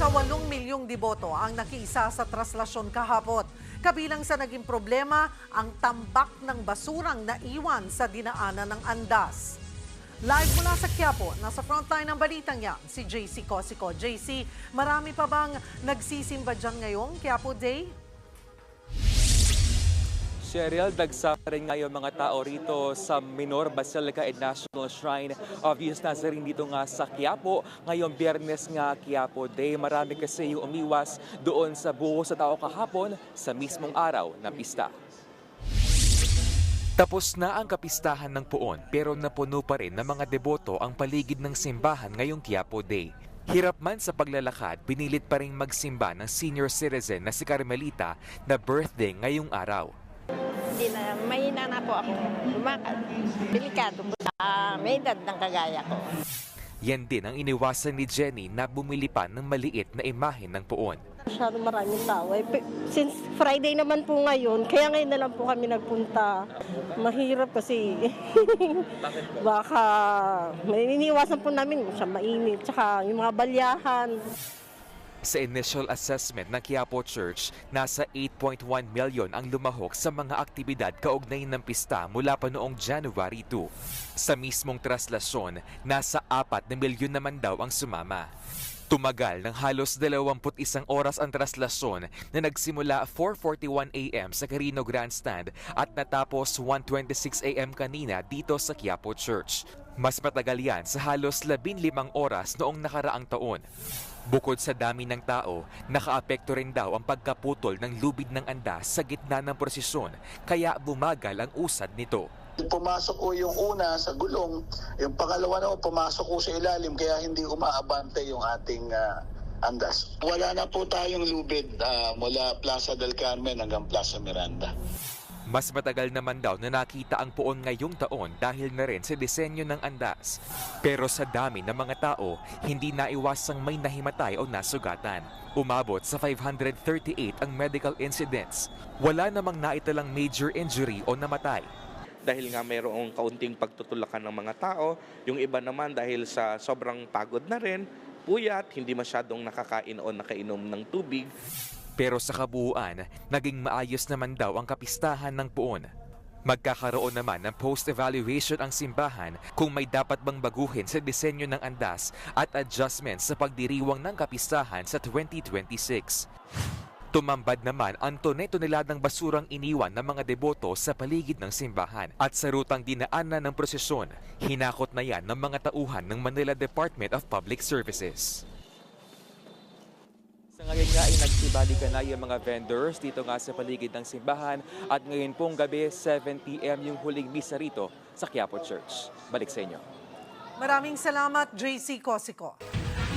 sa 8 milyong deboto ang nakiisa sa traslasyon kahapon. Kabilang sa naging problema ang tambak ng basurang naiwan sa dinaanan ng andas. Live mula sa Quiapo, nasa frontline ng balitang yan, si JC Cosico. JC, marami pa bang nagsisimba dyan ngayong Quiapo Day? Cheryl, dagsa rin ngayon mga tao rito sa Minor Basilica and National Shrine of Jesus Nazarene dito nga sa Quiapo. Ngayong biyernes nga Quiapo Day, marami kasi yung umiwas doon sa buho sa tao kahapon sa mismong araw ng pista. Tapos na ang kapistahan ng puon pero napuno pa rin ng mga deboto ang paligid ng simbahan ngayong Quiapo Day. Hirap man sa paglalakad, pinilit pa rin magsimba ng senior citizen na si Carmelita na birthday ngayong araw. Hindi na, mahina na po ako lumakad. Delikado po sa may edad ng kagaya ko. Yan din ang iniwasan ni Jenny na bumili pa ng maliit na imahe ng puon. Masyado maraming tao. Eh, since Friday naman po ngayon, kaya ngayon na lang po kami nagpunta. Mahirap kasi baka may iniwasan po namin siya mainit. Tsaka yung mga balyahan. Sa initial assessment ng Quiapo Church, nasa 8.1 million ang lumahok sa mga aktibidad kaugnay ng pista mula pa noong January 2. Sa mismong traslasyon, nasa 4 na milyon naman daw ang sumama. Tumagal ng halos 21 oras ang traslasyon na nagsimula 4.41 a.m. sa Carino Grandstand at natapos 1.26 a.m. kanina dito sa Quiapo Church. Mas matagal yan sa halos 15 oras noong nakaraang taon. Bukod sa dami ng tao, nakaapekto rin daw ang pagkaputol ng lubid ng andas sa gitna ng prosesyon, kaya bumagal ang usad nito. Pumasok ko yung una sa gulong, yung pangalawa na pumasok ko sa ilalim kaya hindi umaabante yung ating ah, andas. Wala na po tayong lubid ah, mula Plaza del Carmen hanggang Plaza Miranda. Mas matagal naman daw na nakita ang puon ngayong taon dahil na rin sa disenyo ng andas. Pero sa dami ng mga tao, hindi naiwasang may nahimatay o nasugatan. Umabot sa 538 ang medical incidents. Wala namang naitalang major injury o namatay. Dahil nga mayroong kaunting pagtutulakan ng mga tao. Yung iba naman dahil sa sobrang pagod na rin, puyat, hindi masyadong nakakain o nakainom ng tubig. Pero sa kabuuan, naging maayos naman daw ang kapistahan ng puon. Magkakaroon naman ng post-evaluation ang simbahan kung may dapat bang baguhin sa disenyo ng andas at adjustments sa pagdiriwang ng kapistahan sa 2026. Tumambad naman ang tonetoneladang basurang iniwan ng mga deboto sa paligid ng simbahan at sa rutang dinaanan ng prosesyon, hinakot na yan ng mga tauhan ng Manila Department of Public Services. Sa ngayon nga ay nagsibalikan na yung mga vendors dito nga sa paligid ng simbahan at ngayon pong gabi 7pm yung huling misa rito sa Quiapo Church. Balik sa inyo. Maraming salamat, JC Cosico.